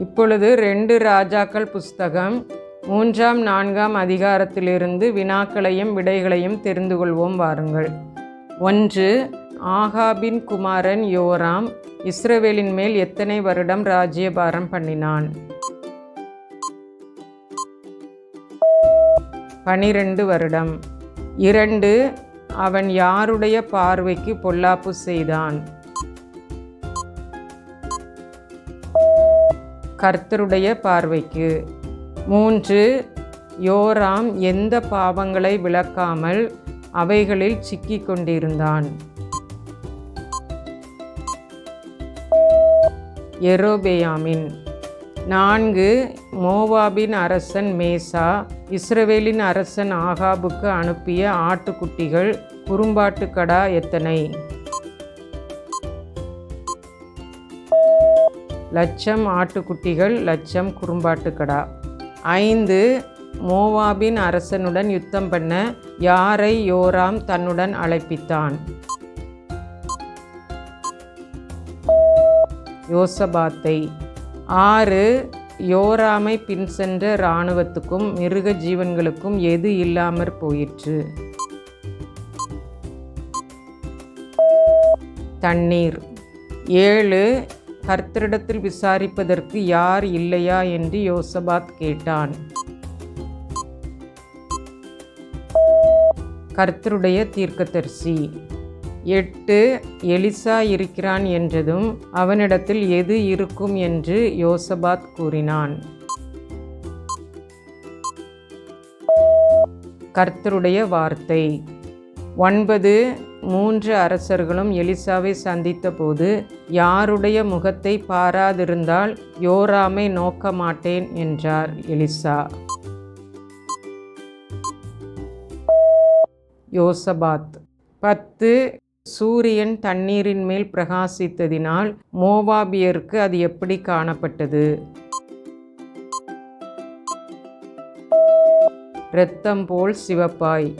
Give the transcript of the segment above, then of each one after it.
இப்பொழுது ரெண்டு ராஜாக்கள் புஸ்தகம் மூன்றாம் நான்காம் அதிகாரத்திலிருந்து வினாக்களையும் விடைகளையும் தெரிந்து கொள்வோம் வாருங்கள். ஒன்று ஆகாபின் குமாரன் யோராம் இஸ்ரவேலின் மேல் எத்தனை வருடம் ராஜ்யபாரம் பண்ணினான்? பனிரெண்டு வருடம். இரண்டு அவன் யாருடைய பார்வைக்கு பொல்லாப்பு செய்தான்? கர்த்தருடைய பார்வைக்கு. மூன்று யோராம் எந்த பாவங்களை விளக்காமல் அவைகளில் சிக்கிக் கொண்டிருந்தான். எரோபேயாமின். நான்கு மோவாபின் அரசன் மேசா இஸ்ரவேலின் அரசன் ஆகாபுக்கு அனுப்பிய ஆட்டுக்குட்டிகள் குறும்பாட்டுக்கடா எத்தனை? லட்சம் ஆட்டுக்குட்டிகள் லட்சம் குறும்பாட்டுக்கடா. ஐந்து மோவாபின் அரசனுடன் யுத்தம் பண்ண யாரை யோராம் தன்னுடன் அழைப்பித்தான்? யோசபாத்தை. ஆறு யோராமை பின் சென்ற இராணுவத்துக்கும் மிருக ஜீவன்களுக்கும் எது இல்லாமற் போயிற்று? தண்ணீர். ஏழு கர்த்தரிடத்தில் விசாரிப்பதற்கு யார் இல்லையா என்று யோசபாத் கேட்டான். கர்த்தருடைய தீர்க்கதரிசி எட்டு எலிசா இருக்கிறான் என்றதும் அவனிடத்தில் எது இருக்கும் என்று யோசபாத் கூறினான். கர்த்தருடைய வார்த்தை ஒன்பது மூன்று அரசர்களும் எலிசாவை சந்தித்தபோது யாருடைய முகத்தை பாராதிருந்தால் யோராமை நோக்க மாட்டேன் என்றார் எலிசா. யோசபாத். பத்து சூரியன் தண்ணீரின் மேல் பிரகாசித்ததினால் மோவாபியருக்கு அது எப்படி காணப்பட்டது? இரத்தம் போல் சிவப்பாய்.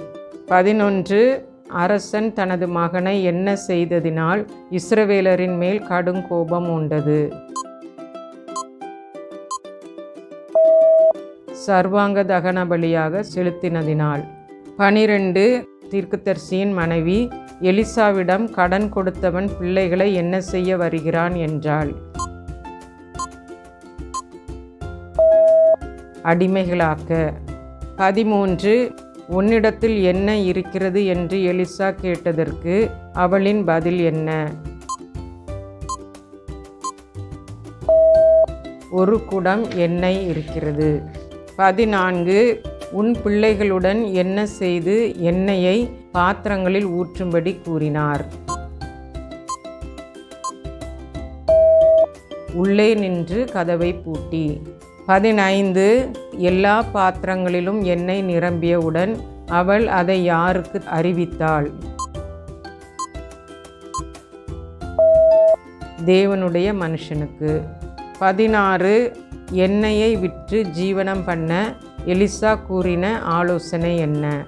பதினொன்று அரசன் தனது மகனை என்ன செய்ததினால் இஸ்ரவேலரின் மேல் கடும் கோபம் உண்டது. சர்வாங்க தகன பலியாக செலுத்தினதினால். பனிரெண்டு தீர்க்குத்தரிசியின் மனைவி எலிசாவிடம் கடன் கொடுத்தவன் பிள்ளைகளை என்ன செய்ய வருகிறான் என்றாள். அடிமைகளாக்க. பதிமூன்று உன்னிடத்தில் என்ன இருக்கிறது என்று எலிசா கேட்டதற்கு அவளின் பதில் என்ன? ஒரு குடம் எண்ணெய் இருக்கிறது. பதினான்கு உன் பிள்ளைகளுடன் என்ன செய்து எண்ணெயை பாத்திரங்களில் ஊற்றும்படி கூறினார். உள்ளே நின்று கதவை பூட்டி. பதினைந்து எல்லா பாத்திரங்களிலும் எண்ணெய் நிரம்பியவுடன் அவள் அதை யாருக்கு அறிவித்தாள்? தேவனுடைய மனுஷனுக்கு. பதினாறு எண்ணெயை விற்று ஜீவனம் பண்ண எலிசா கூறின ஆலோசனை என்ன?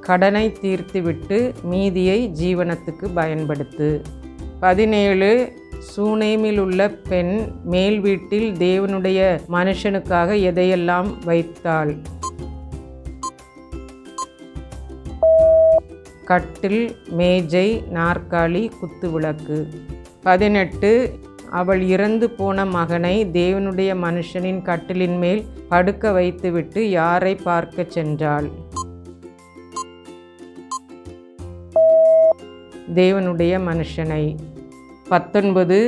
கடனை தீர்த்துவிட்டு மீதியை ஜீவனத்துக்கு பயன்படுத்து. பதினேழு சூனேமில் உள்ள பெண் மேல் வீட்டில் தேவனுடைய மனுஷனுக்காக எதையெல்லாம் வைத்தாள்? கட்டில் மேஜை நாற்காலி குத்துவிளக்கு பதினெட்டு அவள் இறந்து போன மகனை தேவனுடைய மனுஷனின் கட்டிலின் மேல் படுக்க வைத்துவிட்டு யாரை பார்க்க சென்றாள்? தேவனுடைய மனுஷனை. பத்தொன்பது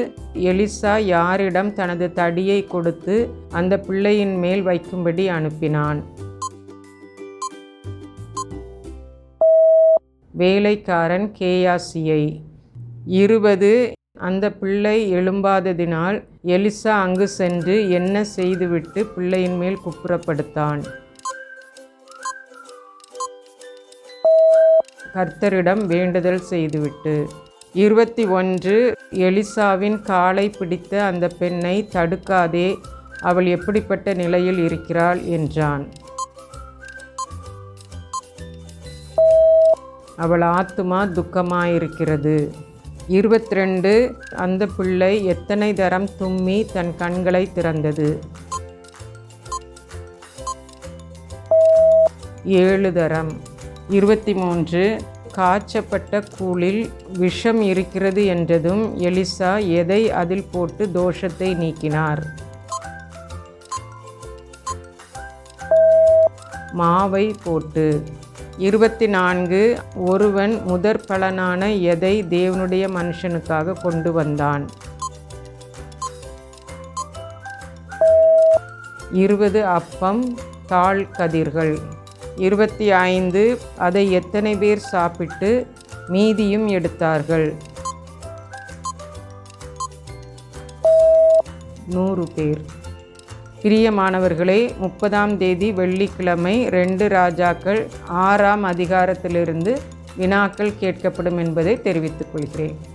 எலிசா யாரிடம் தனது தடியை கொடுத்து அந்த பிள்ளையின் மேல் வைக்கும்படி அனுப்பினான். வேலைக்காரன் கேயாசியை இருபது அந்த பிள்ளை எழும்பாததினால் எலிசா அங்கு சென்று என்ன செய்துவிட்டு பிள்ளையின் மேல் குப்புறப்படுத்தான். கர்த்தரிடம் வேண்டுதல் செய்துவிட்டு இருபத்தி ஒன்று எலிசாவின் காலை பிடித்த அந்த பெண்ணை தடுக்காதே அவள் எப்படிப்பட்ட நிலையில் இருக்கிறாள் என்றான். அவள் ஆத்துமா துக்கமாயிருக்கிறது. இருபத்தி ரெண்டு அந்த பிள்ளை எத்தனை தரம் தும்மி தன் கண்களை திறந்தது? ஏழு தரம். இருபத்தி மூன்று காய்ச்சப்பட்ட கூழில் விஷம் இருக்கிறது என்றதும் எலிசா எதை அதில் போட்டு தோஷத்தை நீக்கினார்? மாவை போட்டு. இருபத்தி நான்கு ஒருவன் முதற் பலனான எதை தேவனுடைய மனுஷனுக்காக கொண்டு வந்தான்? இருபது அப்பம் தாழ் கதிர்கள் இருபத்தி ஐந்து அதை எத்தனை பேர் சாப்பிட்டு மீதியும் எடுத்தார்கள்? நூறு பேர். பிரியமானவர்களே முப்பதாம் தேதி வெள்ளிக்கிழமை ரெண்டு ராஜாக்கள் ஆறாம் அதிகாரத்திலிருந்து வினாக்கள் கேட்கப்படும் என்பதை தெரிவித்துக் கொள்கிறேன்.